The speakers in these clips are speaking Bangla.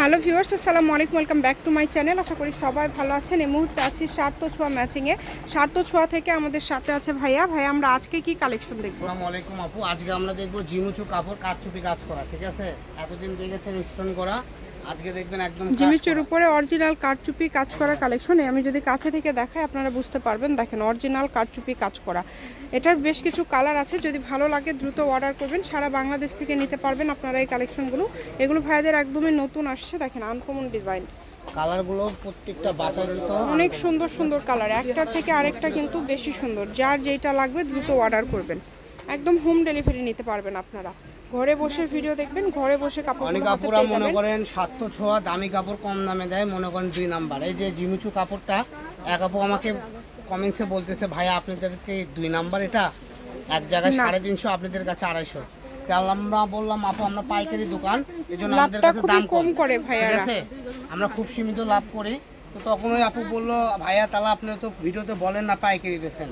হ্যালো ভিউয়ার্স, আসসালামু আলাইকুম, welcome back to my channel. আশা করি সবাই ভালো আছেন। এই মুহূর্তে আছি সার্থ ছোঁয়া ম্যাচিংয়ে। সার্থ ছোঁয়া থেকে আমাদের সাথে আছে ভাইয়া। ভাইয়া, আমরা আজকে কি কালেকশন দেখব? আসসালামু আলাইকুম আপু। আজকে আমরা দেখব জিমুচু কাপড় কাঠচুপি কাজ করা, ঠিক আছে? এতদিন দেখেছেন স্টোন করা। আজকে দেখবেন একদম জিমিচের উপরে অরিজিনাল কারচুপি কাজ করা কালেকশন আমি যদি কাছে থেকে দেখাই আপনারা বুঝতে পারবেন দেখেন অরিজিনাল কারচুপি কাজ করা। এটার বেশ কিছু কালার আছে যদি ভালো লাগে দ্রুত অর্ডার করবেন। সারা বাংলাদেশ থেকে নিতে পারবেন আপনারা এই কালেকশনগুলো এগুলো ভাইয়াদের একদমই নতুন আসছে দেখেন আনকমন ডিজাইন কালারগুলো প্রত্যেকটা বাছাই দিত অনেক সুন্দর সুন্দর কালার একটার থেকে আরেকটা কিন্তু বেশি সুন্দর। যার যেটা লাগবে দ্রুত অর্ডার করবেন। একদম হোম ডেলিভারি নিতে পারবেন আপনারা। ঘরে বসে ভিডিও দেখবেন ঘরে বসে কাপড় অনেক আপুরা মনে করেন সাতশো ছোঁয়া দামি কাপড় কম দামে দেয় মনে করেন দুই নাম্বার। এই যে জিমুচু কাপড়টা এক আপু আমাকে কমেন্টসে বলতেছে ভাই আপনাদেরকে দুই নাম্বার এটা? এক জায়গায় সাড়ে তিনশো আপনাদের কাছে আড়াইশো। আমরা বললাম আপু আমরা পাইকারি দোকান এই জন্য আমাদের কাছে দাম কম করে ঠিক আছে? আমরা খুব সীমিত লাভ করি। তো তখন ওই আপু বলল ভাইয়া তাহলে আপনি তো ভিডিওতে বলেন না পাইকারি বেছেন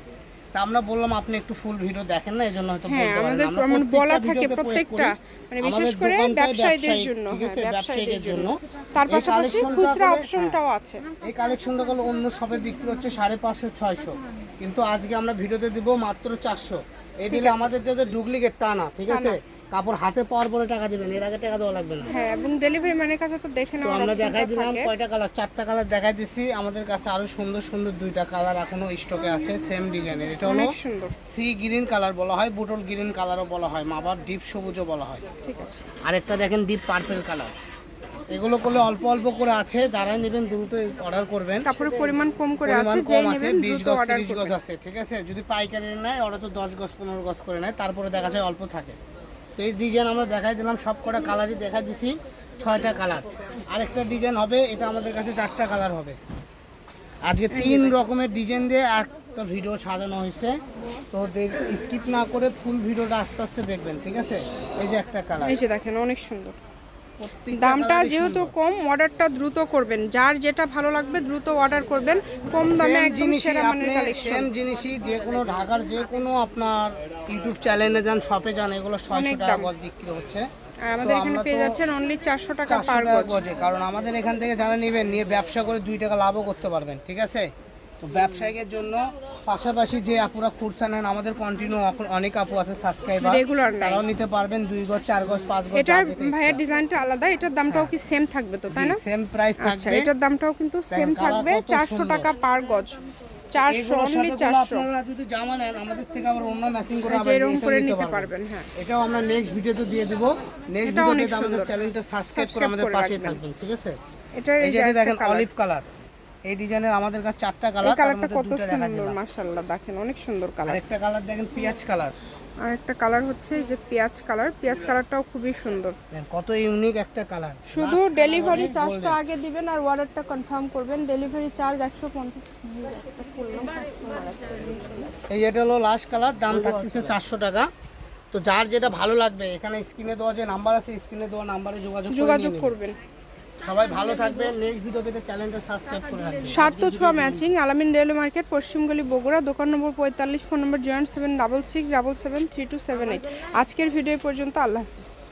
তা আমরা বললাম আপনি একটু ফুল ভিডিও দেখেন না এই জন্য হয়তো হ্যাঁ বলতে পারেন। আমাদের বলা থাকে প্রত্যেকটা মানে বিশেষ করে ব্যবসায়ীদের জন্য হ্যাঁ? ব্যবসায়ীদের জন্য। তার পাশাপাশি খুচরা অপশনটাও আছে। এই কালেকশনটা গুলো অন্য শপে বিক্রি হচ্ছে সাড়ে পাঁচশো ছয়শো। কিন্তু আজকে আমরা ভিডিওতে দিব মাত্র চারশো। এই বিলে আমাদের যাতে ডুপ্লিকেট তা না ঠিক আছে? কাপড় হাতে পাওয়ার পরে টাকা দেবেন এর আগে টাকা দেওয়া লাগবে না। হ্যাঁ এবং ডেলিভারি ম্যানের কাছে তো দেখে নেওয়ার আমরা দেখাই দিলাম কয়টা কালার চারটা কালার দেখাই দিছি। আমাদের কাছে আরও সুন্দর সুন্দর দুইটা কালার এখনও স্টকে আছে সেম ডিজাইনের এটা হলো অনেক সুন্দর। সি গ্রিন কালার বলা হয় বুটল গ্রিন কালারও বলা হয় মাবার ডিপ সবুজও বলা হয়। ঠিক আছে। আরেকটা দেখেন ডিপ পার্পেল কালার এগুলো করলে অল্প অল্প করে আছে যারা নেবেন দ্রুত অর্ডার করবেন। কাপড়ের পরিমাণ কম করে আছে আছে নেবেন বিশ দ্রুত গজ অর্ডার তিরিশ গজ আছে ঠিক আছে? যদি পাইকারি নেয় ওরা তো দশ গজ পনেরো গজ করে নেয় তারপরে দেখা যায় অল্প থাকে। তো এই ডিজাইন আমরা দেখাই দিলাম সব কটা কালারই দেখা দিছি ছয়টা কালার আরেকটা ডিজাইন হবে এটা আমাদের কাছে চারটা কালার হবে। আজকে তিন রকমের ডিজাইন দিয়ে একটা ভিডিও সাজানো হয়েছে। তো স্কিপ না করে ফুল ভিডিওটা আস্তে আস্তে দেখবেন ঠিক আছে? এই যে একটা কালার এই যে দেখেন অনেক সুন্দর। দামটা যেহেতু কম অর্ডারটা দ্রুত করবেন। যার যেটা ভালো লাগবে দ্রুত অর্ডার করবেন। কম দামে একদম সেরা মানের কালেকশন সেম জিনিসই যে কোনো ঢাকার যে কোনো আপনার ইউটিউব চ্যানেলে যান শপে যান এগুলো ছয়শো অনেক টাকা দাম। গজ বিক্রি হচ্ছে। আর আমাদের এখানে পেয়ে যাচ্ছেন অনলি চারশো টাকা চারশো পার গজ কারণ আমাদের এখান থেকে যারা নেবেন নিয়ে ব্যবসা করে দুই টাকা লাভও করতে পারবেন ঠিক আছে? তো ব্যবসায়িকের জন্য পাশাপাশি যে আপুরা খুরসা নেন আমাদের কন্টিনিউ অনেক আপু আছে সাবস্ক্রাইবার নেয়। তারাও নিতে পারবেন দুই গজ চার গজ পাঁচ গজ এটার ভাইয়ের ডিজাইনটা আলাদা এটার দামটাও কি সেম থাকবে তো তাই না? সেম প্রাইস আচ্ছা থাকবে। এটার দামটাও কিন্তু সেম থাকবে চারশো। টাকা পার গজ। চারশো অনলি চারশো। আপনারা যদি জামা নেন আমাদের থেকে আবার অন্য ম্যাচিং করে আবার এরকম করে নিতে পারবেন। হ্যাঁ। এটাও আমরা নেক্সট ভিডিওতে দিয়ে দেব। নেক্সট এটা ভিডিওতে আমাদের। চ্যানেলটা সাবস্ক্রাইব করে আমাদের পাশে থাকবেন ঠিক আছে? এটার এই যে এটা দেখেন অলিভ কালার এই ডিজাইনের আমাদের কাছে চারটা কালার কালারটা কত সুন্দর মাশাআল্লাহ দেখেন অনেক সুন্দর কালার আরেকটা কালার দেখেন পেঁয়াজ কালার আর একটা কালার হচ্ছে যে পেঁয়াজ কালার পেঁয়াজ কালারটাও খুবই সুন্দর। কত ইউনিক একটা কালার শুধু ডেলিভারি চার্জটা আগে দিবেন আর অর্ডারটা কনফার্ম করবেন। ডেলিভারি চার্জ একশো পঞ্চাশ। এই যেটা হলো লাস্ট কালার দাম থাকতেছে চারশো টাকা। তো যার যেটা ভালো লাগবে এখানে স্ক্রিনে দেওয়া যে নাম্বার আছে স্ক্রিনে দেওয়া নাম্বারে যোগাযোগ যোগাযোগ করবেন। সবাই ভালো থাকবেন। নেক্সট ভিডিও পেতে চ্যানেলটা সাবস্ক্রাইব করে রাখবেন। সার্থ ছোঁয়া ম্যাচিং আলামিন রেলওয়ে মার্কেট পশ্চিমগলি বগুড়া, দোকান নম্বর পঁয়তাল্লিশ phone number zero seven double six double seven three two seven eight আজকের ভিডিও পর্যন্ত, আল্লাহ হাফিজ।